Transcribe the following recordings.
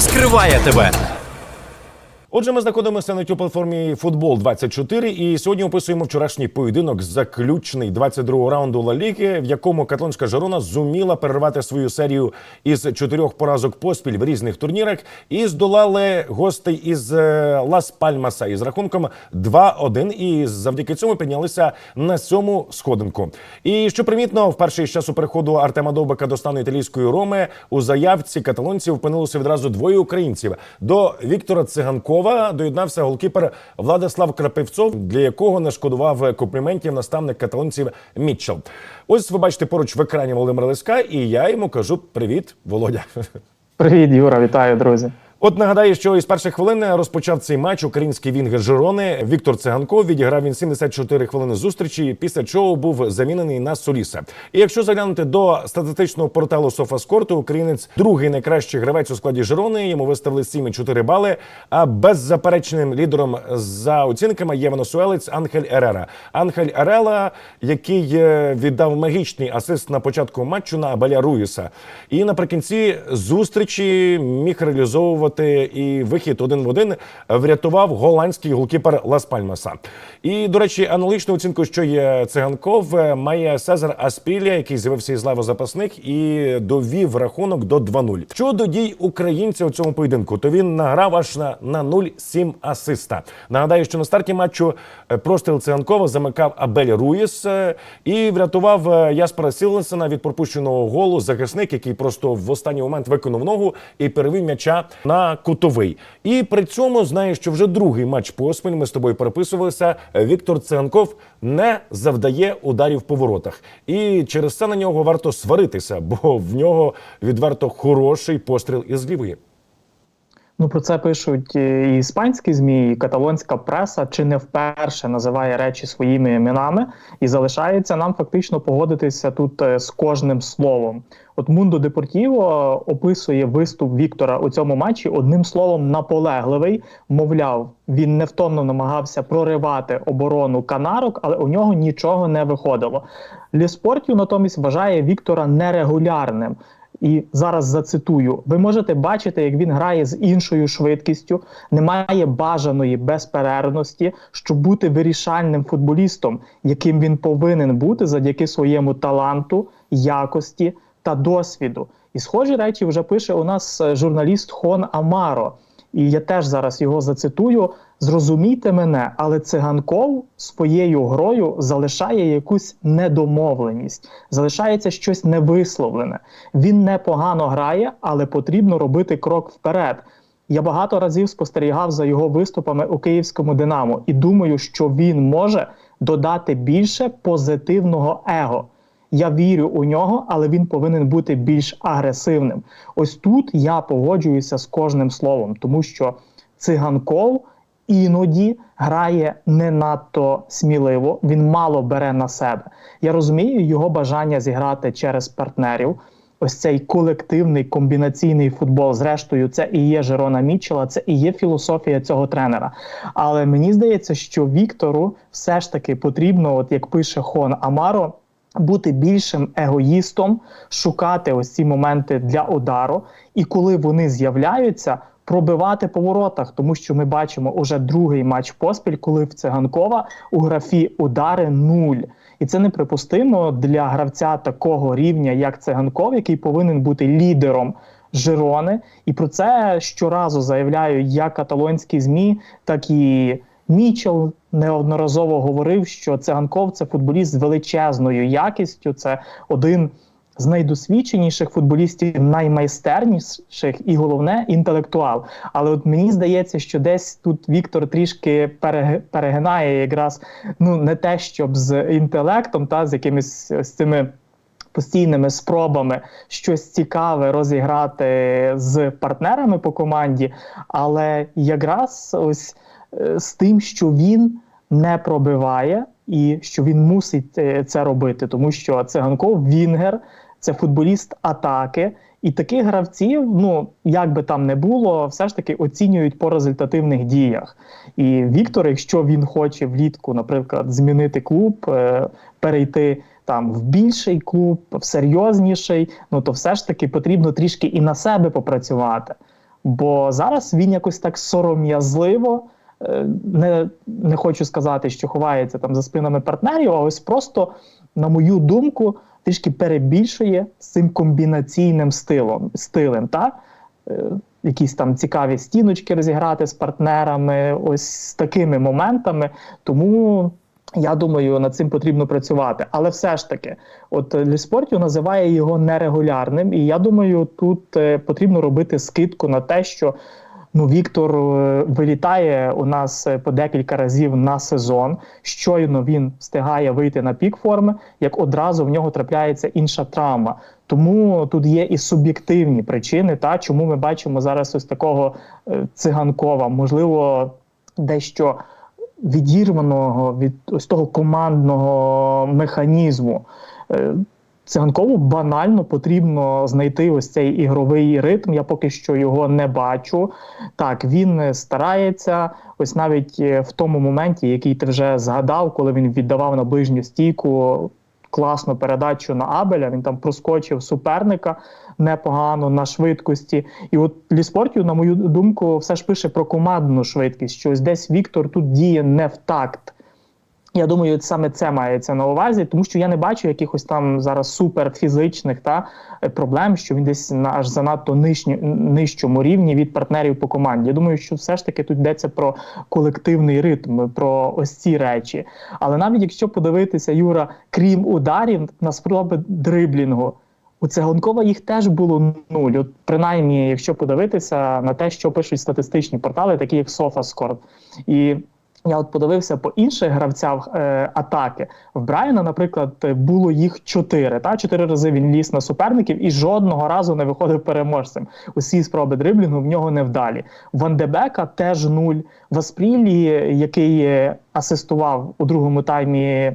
розкриває тебе. Отже, ми знаходимося на платформі Футбол 24 і сьогодні описуємо вчорашній поєдинок, заключний 22-го раунду Ла Ліги, в якому каталонська Жерона зуміла перервати свою серію із чотирьох поразок поспіль в різних турнірах і здолали гостей із е, Лас Пальмаса із рахунком 2-1 і завдяки цьому піднялися на сьому сходинку. І що примітно, в перший з часу переходу Артема Довбика до стану італійської Роми у заявці каталонців опинилося відразу двоє українців. До Віктора Циганкова доєднався голкіпер Владислав Крапивцов, для якого не шкодував компліментів наставник каталонців Мітчел. Ось ви бачите поруч в екрані Володимира Лиска, і я йому кажу привіт, Володя. Привіт, Юра, вітаю, друзі. От нагадаю, що із перших хвилин розпочав цей матч український вінгер Жирони Віктор Циганков. Відіграв він 74 хвилини зустрічі, після чого був замінений на Соліса. І якщо заглянути до статистичного порталу Софаскорту, українець другий найкращий гравець у складі Жирони. Йому виставили 7,4 бали. А беззаперечним лідером за оцінками є венесуелець Анхель Ерера. Анхель Ерела, який е, віддав магічний асист на початку матчу на Абеля Руїса. І наприкінці зустрічі міг реалізовувати і вихід один в один врятував голландський голкіпер Лас Пальмаса. І, до речі, аналогічну оцінку, що є циганков, е, має Сезар Аспілія, який з'явився із лави запасних і довів рахунок до 2-0. Щодо дій українця у цьому поєдинку, то він награв аж на, на 0,7 асиста. Нагадаю, що на старті матчу е, простріл циганкова замикав Абель Руїс е, і врятував Яспера Сіленсена від пропущеного голу захисник, який просто в останній момент виконав ногу і перевів м'яча на кутовий. І при цьому знаю, що вже другий матч поспіль ми з тобою переписувалися. Віктор Ценков не завдає ударів по воротах, і через це на нього варто сваритися, бо в нього відверто хороший постріл із лівої. Ну про це пишуть і іспанські змі, і каталонська преса, чи не вперше називає речі своїми іменами, і залишається нам фактично погодитися тут е, з кожним словом. От Мундо Депортіво описує виступ Віктора у цьому матчі одним словом наполегливий. Мовляв, він невтомно намагався проривати оборону канарок, але у нього нічого не виходило. Ліспортів натомість вважає Віктора нерегулярним. І зараз зацитую: ви можете бачити, як він грає з іншою швидкістю, немає бажаної безперервності, щоб бути вирішальним футболістом, яким він повинен бути завдяки своєму таланту, якості та досвіду. І схожі речі вже пише у нас е, журналіст Хон Амаро. І я теж зараз його зацитую. Зрозумійте мене, але циганков своєю грою залишає якусь недомовленість, залишається щось невисловлене. Він непогано грає, але потрібно робити крок вперед. Я багато разів спостерігав за його виступами у київському Динамо і думаю, що він може додати більше позитивного его. Я вірю у нього, але він повинен бути більш агресивним. Ось тут я погоджуюся з кожним словом, тому що циганков іноді грає не надто сміливо, він мало бере на себе. Я розумію його бажання зіграти через партнерів. Ось цей колективний комбінаційний футбол. Зрештою, це і є Жерона Мітчела, це і є філософія цього тренера. Але мені здається, що Віктору все ж таки потрібно, от як пише Хон Амаро, бути більшим егоїстом, шукати ось ці моменти для удару, і коли вони з'являються, пробивати по воротах, тому що ми бачимо уже другий матч поспіль, коли в циганкова у графі удари нуль. І це неприпустимо для гравця такого рівня, як циганков, який повинен бути лідером. Жирони, і про це щоразу заявляють як каталонські змі, так і Мічел неодноразово говорив, що циганков це футболіст з величезною якістю. Це один з найдосвідченіших футболістів, наймайстерніших і головне інтелектуал. Але от мені здається, що десь тут Віктор трішки перегинає якраз ну не те, щоб з інтелектом, та з якимись з цими. Постійними спробами щось цікаве розіграти з партнерами по команді, але якраз ось е, з тим, що він не пробиває і що він мусить е, це робити, тому що циганков Вінгер, це футболіст атаки, і таких гравців, ну як би там не було, все ж таки оцінюють по результативних діях. І Віктор, якщо він хоче влітку, наприклад, змінити клуб, е, перейти там в більший клуб, в серйозніший, ну то все ж таки потрібно трішки і на себе попрацювати. Бо зараз він якось так сором'язливо. Не, не хочу сказати, що ховається там за спинами партнерів, а ось просто, на мою думку, трішки перебільшує з цим комбінаційним стилом, стилем. Та? Е, Якісь там цікаві стіночки розіграти з партнерами, ось з такими моментами. Тому я думаю, над цим потрібно працювати. Але все ж таки, от Ліспортіо називає його нерегулярним, і я думаю, тут е, потрібно робити скидку на те, що ну Віктор е, вилітає у нас е, по декілька разів на сезон. Щойно він встигає вийти на пік форми, як одразу в нього трапляється інша травма. Тому тут є і суб'єктивні причини, та чому ми бачимо зараз ось такого е, циганкова, можливо, дещо відірваного від ось того командного механізму. Циганкову банально потрібно знайти ось цей ігровий ритм. Я поки що його не бачу. Так, він е, старається, ось навіть е, в тому моменті, який ти вже згадав, коли він віддавав на ближню стійку класну передачу на Абеля. Він там проскочив суперника непогано на швидкості. І от Ліспортів, на мою думку, все ж пише про командну швидкість. що ось десь Віктор тут діє не в такт. Я думаю, саме це мається на увазі, тому що я не бачу якихось там зараз суперфізичних та е, проблем, що він десь на аж занадто нижні, нижчому рівні від партнерів по команді. Я думаю, що все ж таки тут йдеться про колективний ритм, про ось ці речі. Але навіть якщо подивитися, Юра, крім ударів на спроби дриблінгу. У Циганкова їх теж було нуль. От принаймні, якщо подивитися на те, що пишуть статистичні портали, такі як SofaScore. І я от подивився по інших гравцях е, атаки. В Брайана, наприклад, було їх чотири. Та чотири рази він ліз на суперників і жодного разу не виходив переможцем. Усі спроби дриблінгу в нього невдалі. Ван Дебека теж нуль. Васпрілі, який е, асистував у другому таймі.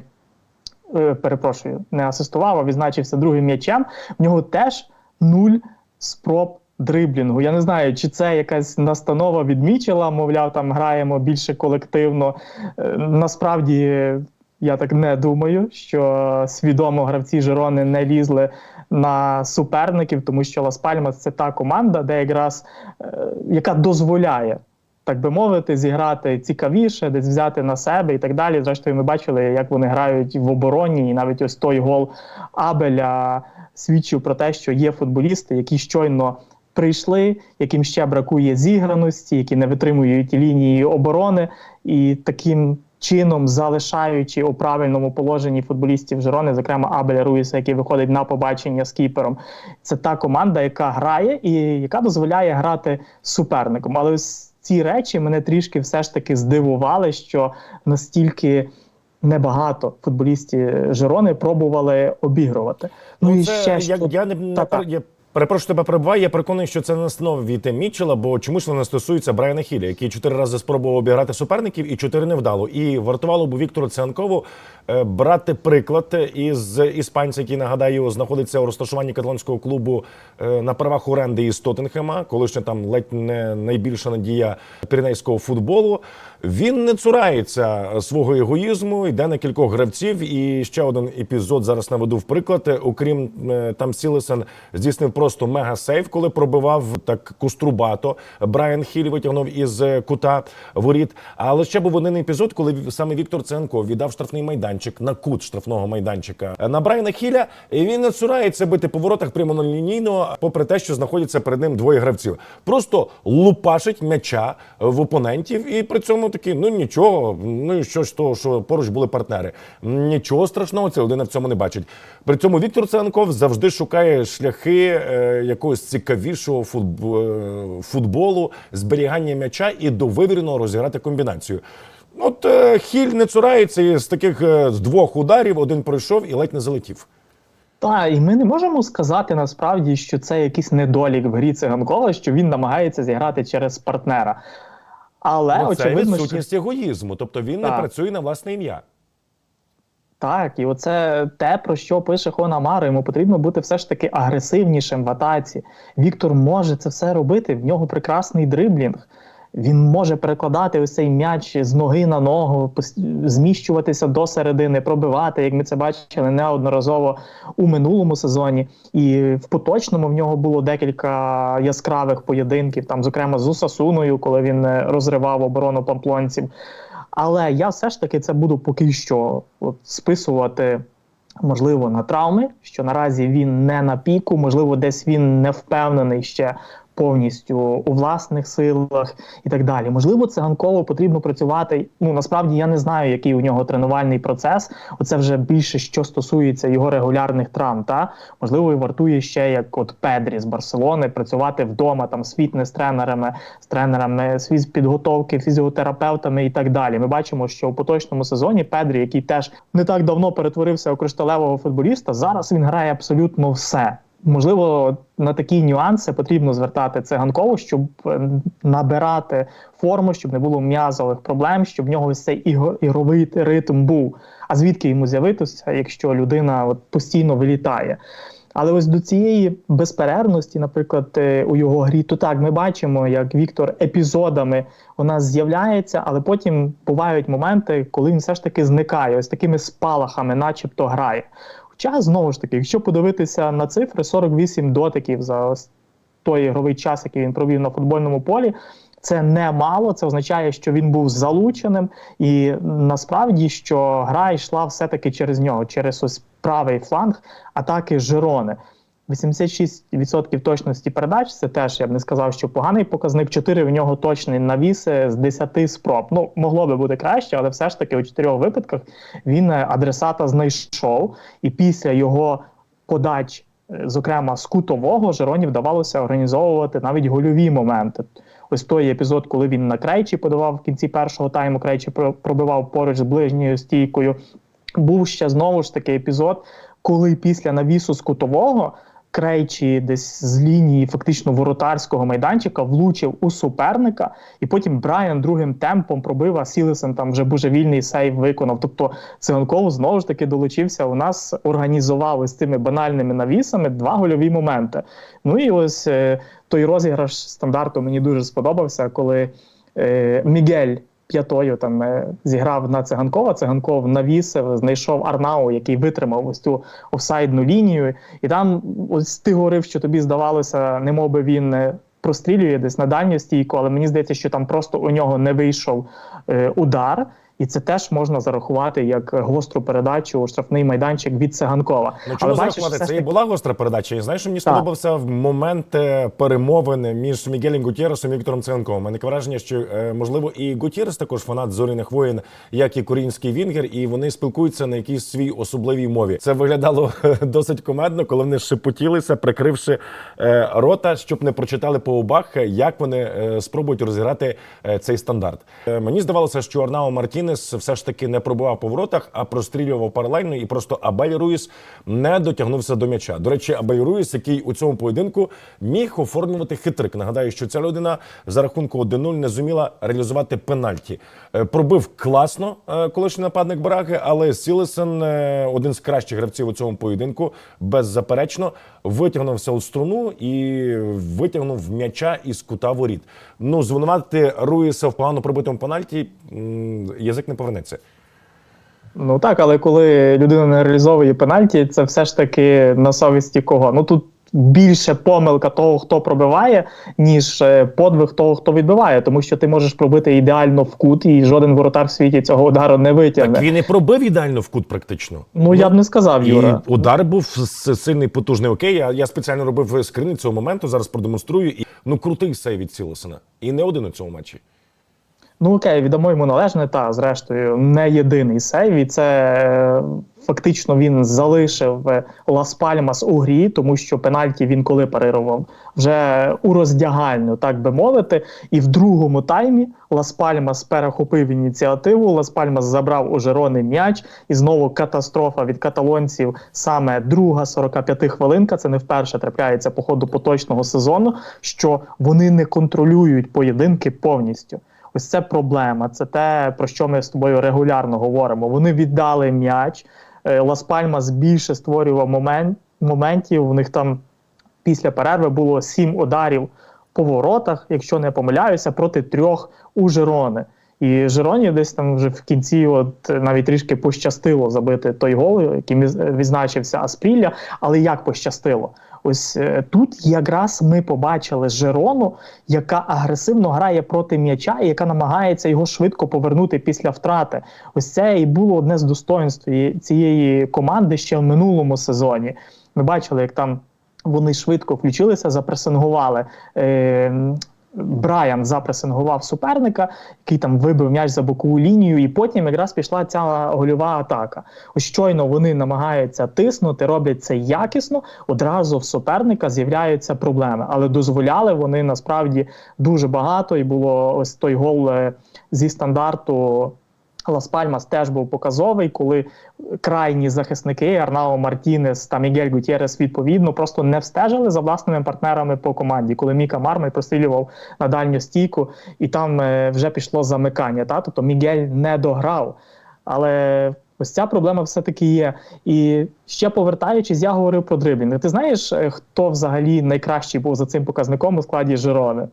е, Перепрошую, не асистував, а відзначився другим м'ячем. В нього теж нуль спроб дриблінгу. Я не знаю, чи це якась настанова від Мічела, мовляв, там граємо більше колективно. Е, Насправді я так не думаю, що свідомо гравці Жирони не лізли на суперників, тому що Лас Пальмас це та команда, де якраз е, яка дозволяє. Так би мовити, зіграти цікавіше, десь взяти на себе і так далі. Зрештою, ми бачили, як вони грають в обороні, і навіть ось той гол Абеля свідчив про те, що є футболісти, які щойно прийшли, яким ще бракує зіграності, які не витримують лінії оборони, і таким чином залишаючи у правильному положенні футболістів Жирони, зокрема Абеля Руїса, який виходить на побачення з кіпером. Це та команда, яка грає і яка дозволяє грати суперником. Але ось ці речі мене трішки все ж таки здивували, що настільки. Небагато футболістів Жирони пробували обігрувати. Ну, і це, ще я, що... я не, не Та-та. я перепрошую тебе перебуваю. Я переконаний, що це не настанова від Мітчела, бо чомусь вона стосується Брайана Хіля, який чотири рази спробував обіграти суперників і чотири не вдало. І вартувало б Віктору Цианкову е, брати приклад із іспанця, який нагадаю, знаходиться у розташуванні каталонського клубу е, на правах оренди із Тоттенхема, колишня там ледь не найбільша надія піренейського футболу. Він не цурається свого егоїзму, йде на кількох гравців. І ще один епізод зараз наведу в приклад. Окрім е, там Сілесен здійснив просто мега сейв, коли пробивав так куструбато. Брайан Хіль витягнув із е, кута воріт. Але ще був один епізод, коли саме Віктор Ценко віддав штрафний майданчик на кут штрафного майданчика на Брайана Хіля. І він не цурається бити по воротах прямолінійно, попри те, що знаходяться перед ним двоє гравців. Просто лупашить м'яча в опонентів, і при цьому такий, ну нічого, ну і що ж того, що поруч були партнери. Нічого страшного, ця людина в цьому не бачить. При цьому Віктор Ценков завжди шукає шляхи е, якогось цікавішого футб- е, футболу, зберігання м'яча і до вивіреного розіграти комбінацію. От е, Хіль не цурається і з таких е, з двох ударів один пройшов і ледь не залетів. Так, і ми не можемо сказати насправді, що це якийсь недолік в грі циганкова, що він намагається зіграти через партнера. Але Ну, це очевидно, що егоїзму, тобто він не працює на власне ім'я. так, і оце те, про що пише Хонамаро. Йому потрібно бути все ж таки агресивнішим в атаці. Віктор може це все робити. В нього прекрасний дриблінг. Він може перекладати ось цей м'яч з ноги на ногу, зміщуватися до середини, пробивати, як ми це бачили неодноразово у минулому сезоні. І в поточному в нього було декілька яскравих поєдинків, там, зокрема, з Усасуною, коли він е, розривав оборону памплонців. Але я все ж таки це буду поки що от, списувати. Можливо, на травми, що наразі він не на піку, можливо, десь він не впевнений ще повністю у власних силах і так далі. Можливо, циганково потрібно працювати. Ну насправді я не знаю, який у нього тренувальний процес. Оце вже більше що стосується його регулярних травм. Та можливо, і вартує ще як от Педрі з Барселони працювати вдома там з фітнес-тренерами, з тренерами з фізпідготовки, фізіотерапевтами і так далі. Ми бачимо, що у поточному сезоні Педрі, який теж не так давно перетворився у кришталевого футболіста, зараз він грає абсолютно все. Можливо, на такі нюанси потрібно звертати циганково, щоб е, набирати форму, щоб не було м'язових проблем, щоб в нього ось цей ігровий ритм був. А звідки йому з'явитися, якщо людина от постійно вилітає? Але ось до цієї безперервності, наприклад, е, у його грі, то так ми бачимо, як Віктор епізодами у нас з'являється, але потім бувають моменти, коли він все ж таки зникає, ось такими спалахами, начебто грає. Хоча знову ж таки, якщо подивитися на цифри, 48 дотиків за той ігровий час, який він провів на футбольному полі. Це немало, це означає, що він був залученим, і насправді що гра йшла все-таки через нього, через ось правий фланг атаки Жирони. 86% точності передач це теж я б не сказав, що поганий показник. 4 в нього точний навіси з 10 спроб. Ну могло би бути краще, але все ж таки у чотирьох випадках він е, адресата знайшов, і після його подач, е, зокрема з кутового, Жироні вдавалося організовувати навіть гольові моменти. Ось той епізод, коли він на крейчі подавав в кінці першого тайму, крейчі пробивав поруч з ближньою стійкою. Був ще знову ж таки епізод, коли після навісу з кутового Крейчі десь з лінії фактично воротарського майданчика влучив у суперника, і потім Брайан другим темпом пробив, а Сілесен там вже божевільний сейв виконав. Тобто Циганков знову ж таки долучився. У нас організував із цими банальними навісами два гольові моменти. Ну і ось е, той розіграш стандарту мені дуже сподобався, коли е, Мігель п'ятою там е, зіграв на циганкова. Циганков навісив, знайшов Арнау, який витримав ось цю офсайдну лінію. І там ось ти говорив, що тобі здавалося, немов би він е, прострілює десь на дальню стійку, але мені здається, що там просто у нього не вийшов е, удар. І це теж можна зарахувати як гостру передачу у штрафний майданчик від циганкова. Ну чому все ж Це і була гостра передача. І знаєш, що мені сподобався в момент е, перемовини між Мігелем Гутєресом і Віктором Ценковим. Мене враження, що е, можливо і Гутєрес також фанат зоряних воїн, як і корінський вінгер, і вони спілкуються на якійсь свій особливій мові. Це виглядало досить комедно, коли вони шепотілися, прикривши е, рота, щоб не прочитали по обах, як вони е, спробують розіграти е, цей стандарт. Е, Мені здавалося, що Арнао Мартінес все ж таки не пробував по воротах, а прострілював паралельно, і просто Абель Руїс не дотягнувся до м'яча. До речі, Абель Руїс, який у цьому поєдинку міг оформлювати хитрик. Нагадаю, що ця людина за рахунку 1-0 не зуміла реалізувати пенальті. Е, Пробив класно е, колишній нападник Браги, але Сілесен, е, один з кращих гравців у цьому поєдинку, беззаперечно витягнувся у струну і витягнув м'яча із кута воріт. Ну, звинуватити Руїса в погано пробитому пенальті м, язик не повернеться. Ну так, але коли людина не реалізовує пенальті, це все ж таки на совісті кого? Ну тут більше помилка того, хто пробиває, ніж е, подвиг того, хто відбиває, тому що ти можеш пробити ідеально в кут, і жоден воротар в світі цього удару не витягне. Так він і пробив ідеально в кут, практично. Ну я б не сказав, І Юра. удар був сильний, потужний. Окей, я, я спеціально робив скрини цього моменту. Зараз продемонструю. І ну крутий сейв від Сілесена. І не один у цьому матчі. Ну окей, віддамо йому належне, та зрештою не єдиний сейв. І це е, фактично він залишив е, Лас Пальмас у грі, тому що пенальті він коли парирував вже у роздягальню, так би мовити. І в другому таймі Лас Пальмас перехопив ініціативу. Лас Пальмас забрав у Жерони м'яч, і знову катастрофа від каталонців. Саме друга 45 хвилинка. Це не вперше трапляється по ходу поточного сезону, що вони не контролюють поєдинки повністю. Ось це проблема. Це те, про що ми з тобою регулярно говоримо. Вони віддали м'яч. Е, Лас Пальмас більше створював момент, моментів. У них там після перерви було сім ударів по воротах, якщо не помиляюся, проти трьох у Жирони. І Жироні десь там вже в кінці, от навіть трішки пощастило забити той гол, яким відзначився Аспрілля. Але як пощастило? Ось е, тут якраз ми побачили Жерону, яка агресивно грає проти м'яча і яка намагається його швидко повернути після втрати. Ось це і було одне з достоинств цієї команди ще в минулому сезоні. Ми бачили, як там вони швидко включилися, запресингували. Е, Брайан запресингував суперника, який там вибив м'яч за бокову лінію, і потім якраз пішла ця гольова атака. Ось щойно вони намагаються тиснути, роблять це якісно. Одразу в суперника з'являються проблеми, але дозволяли вони насправді дуже багато. І було ось той гол е, зі стандарту. Лас Пальмас теж був показовий, коли крайні захисники Арнао Мартінес та Мігель Гутєрес відповідно просто не встежили за власними партнерами по команді, коли Міка Мармель прострілював на дальню стійку, і там е, вже пішло замикання. Та? Тобто Мігель не дограв. Але ось ця проблема все-таки є. І ще повертаючись, я говорив про дриблінг. Ти знаєш, е, хто взагалі найкращий був за цим показником у складі Жирони?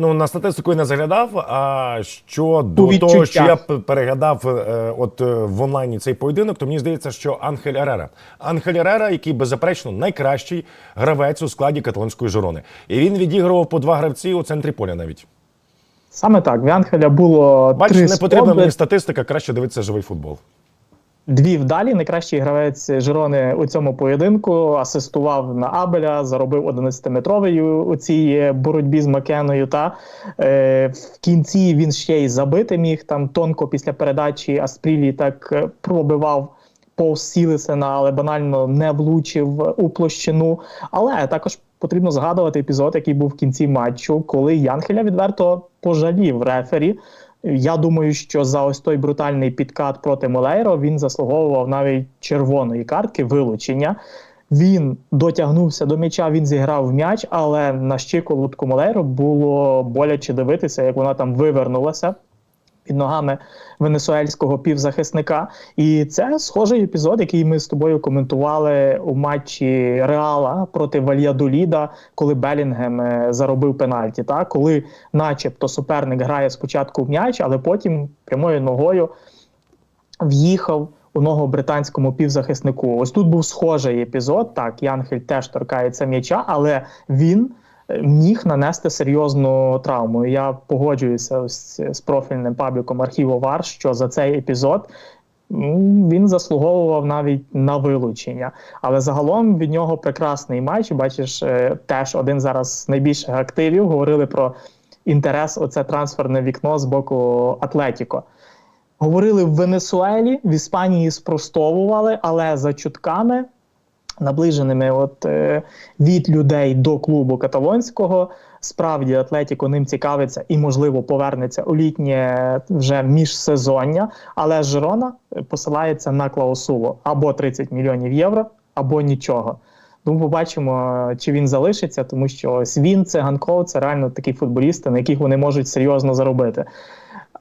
Ну на статистику я не заглядав. А що до того, що я переглядав е, от е, в онлайні цей поєдинок, то мені здається, що Анхель Ерера. Анхель Ерера, який беззаперечно найкращий гравець у складі каталонської Жирони. І він відігрував по два гравці у центрі поля навіть. Саме так, в Янхеля було Бачиш, не потрібна мені статистика, краще дивитися живий футбол. Дві вдалі. Найкращий гравець Жирони у цьому поєдинку асистував на Абеля, заробив 11-метровий у цій боротьбі з Макеною. Та е, в кінці він ще й забити міг там тонко після передачі Аспрілі так е, пробивав. Повз Сілисена, але банально не влучив у площину. Але також потрібно згадувати епізод, який був в кінці матчу, коли Янхеля відверто пожалів рефері. Я думаю, що за ось той брутальний підкат проти Молейро він заслуговував навіть червоної картки вилучення. Він дотягнувся до м'яча, він зіграв м'яч, але на щиколотку Молейро було боляче дивитися, як вона там вивернулася під ногами венесуельського півзахисника. І це схожий епізод, який ми з тобою коментували у матчі Реала проти Вальядоліда, коли Белінгем е, заробив пенальті. Та? Коли, начебто, суперник грає спочатку в м'яч, але потім прямою ногою в'їхав у ногу британському півзахиснику. Ось тут був схожий епізод. Так, Янхель теж торкається м'яча, але він міг нанести серйозну травму. Я погоджуюся з профільним пабліком архіву ВАР, що за цей епізод. Він заслуговував навіть на вилучення, але загалом від нього прекрасний матч. Бачиш, е, теж один зараз з найбільших активів. Говорили про інтерес. Оце трансферне вікно з боку Атлетіко. Говорили в Венесуелі, в Іспанії спростовували, але за чутками, наближеними от, е, від людей до клубу каталонського, справді Атлетіко ним цікавиться і, можливо, повернеться у літнє вже міжсезоння. Але Жирона е, посилається на клаусулу або 30 мільйонів євро, або нічого. Тому побачимо, чи він залишиться, тому що ось він, циганков, це реально такі футболісти, на яких вони можуть серйозно заробити.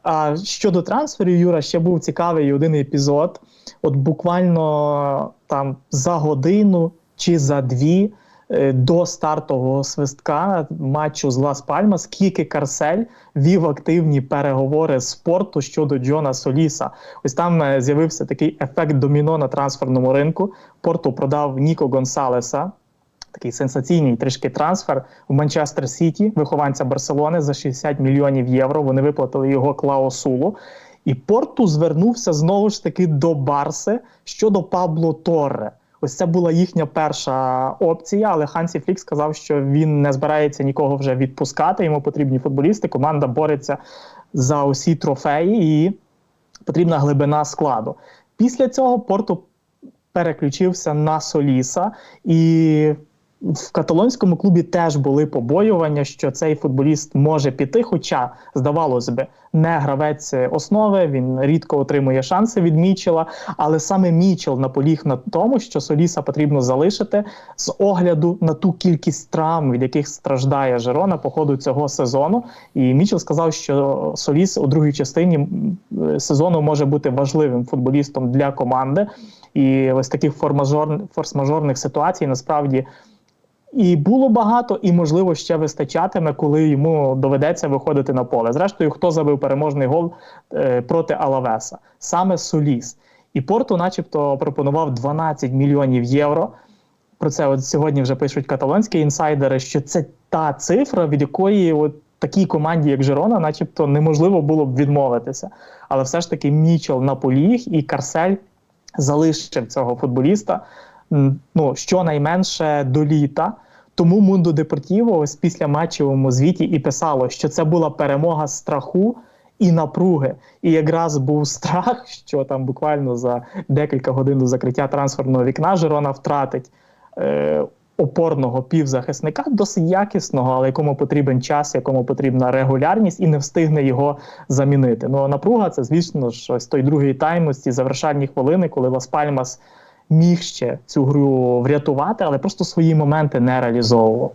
А щодо трансферів, Юра, ще був цікавий один епізод. От буквально там за годину чи за дві е, до стартового свистка матчу з Лас Пальмас Кіки Карсель вів активні переговори з спорту щодо Джона Соліса. Ось там е, з'явився такий ефект доміно на трансферному ринку. Порту продав Ніко Гонсалеса, такий сенсаційний трішки трансфер в Манчестер Сіті, вихованця Барселони за 60 мільйонів євро. Вони виплатили його клаусулу. І Порту звернувся знову ж таки до Барси щодо Пабло Торре. Ось це була їхня перша опція, але Хансі Флік сказав, що він не збирається нікого вже відпускати. Йому потрібні футболісти. Команда бореться за усі трофеї і потрібна глибина складу. Після цього Порту переключився на Соліса, і в каталонському клубі теж були побоювання, що цей футболіст може піти. Хоча, здавалося би, не гравець основи, він рідко отримує шанси від Мічела. Але саме Мічел наполіг на тому, що Соліса потрібно залишити з огляду на ту кількість травм, від яких страждає Жерона по ходу цього сезону. І Мічел сказав, що Соліс у другій частині сезону може бути важливим футболістом для команди. І ось таких форс-мажор- форс-мажорних ситуацій насправді І було багато, і можливо ще вистачатиме, коли йому доведеться виходити на поле. Зрештою, хто забив переможний гол е, проти Алавеса? Саме Соліс. І Порту, начебто, пропонував 12 мільйонів євро. Про це от сьогодні вже пишуть каталонські інсайдери, що це та цифра, від якої от такій команді, як Жирона, начебто, неможливо було б відмовитися. Але все ж таки Мічел наполіг і Карсель залишив цього футболіста ну, щонайменше до літа. Тому Мундо Депортіво ось після матчевому звіті і писало, що це була перемога страху і напруги. І якраз був страх, що там буквально за декілька годин до закриття трансферного вікна Жирона втратить е, опорного півзахисника, досить якісного, але якому потрібен час, якому потрібна регулярність, і не встигне його замінити. Ну а напруга це, звісно ж, ось той другий тайм, ось ці завершальні хвилини, коли Лас Пальмас міг ще цю гру врятувати, але просто свої моменти не реалізовував.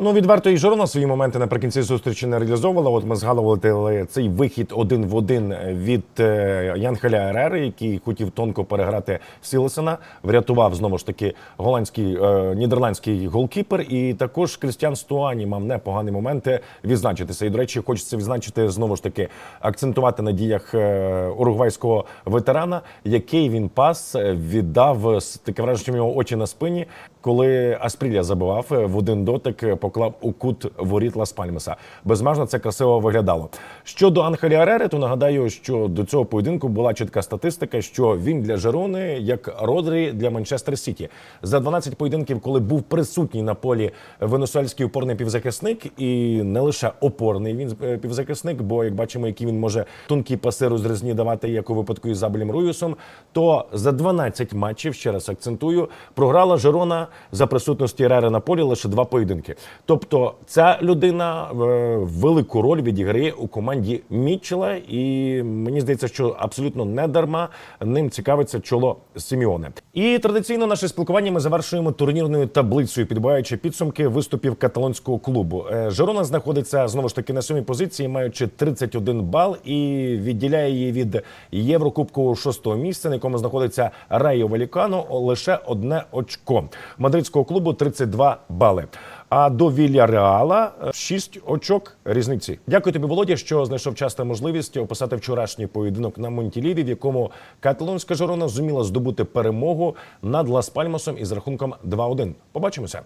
Ну, відверто і Жорона свої моменти наприкінці зустрічі не реалізовувала. От ми згадували цей вихід один в один від е, Янхеля Ерери, який хотів тонко переграти Сілесена, врятував знову ж таки голландський е, нідерландський голкіпер. І також Крістіан Стуані мав непогані моменти відзначитися. І до речі, хочеться відзначити знову ж таки акцентувати на діях е, уругвайського ветерана, який він пас віддав таке враження, що в нього очі на спині, коли Аспріля забивав в один дотик, поклав у кут воріт Лас Пальмеса. Безмежно це красиво виглядало. Щодо Анхелі Арери, то нагадаю, що до цього поєдинку була чітка статистика, що він для Жерони як Родрі для Манчестер Сіті. За 12 поєдинків, коли був присутній на полі венесуельський опорний півзахисник, і не лише опорний він е, півзахисник, бо як бачимо, які він може тонкі паси розрізні давати, як у випадку із Забелем Руюсом, то за 12 матчів, ще раз акцентую, програла Жерона за присутності Рери на полі лише два поєдинки. Тобто ця людина е, велику роль відіграє у команді Мітчела, і мені здається, що абсолютно не дарма ним цікавиться чоло Сіміоне. І традиційно наше спілкування ми завершуємо турнірною таблицею, підбиваючи підсумки виступів каталонського клубу. Е, Жерона знаходиться знову ж таки на сьомій позиції, маючи 31 бал, і відділяє її від Єврокубкового шостого місця, на якому знаходиться Райо Валікано лише одне очко. Мадридського клубу 32 бали. А до Вільяреала 6 очок різниці. Дякую тобі, Володя, що знайшов час та можливість описати вчорашній поєдинок на Монтіліві, в якому каталонська Жорона зуміла здобути перемогу над Лас Пальмасом із рахунком 2-1. Побачимося.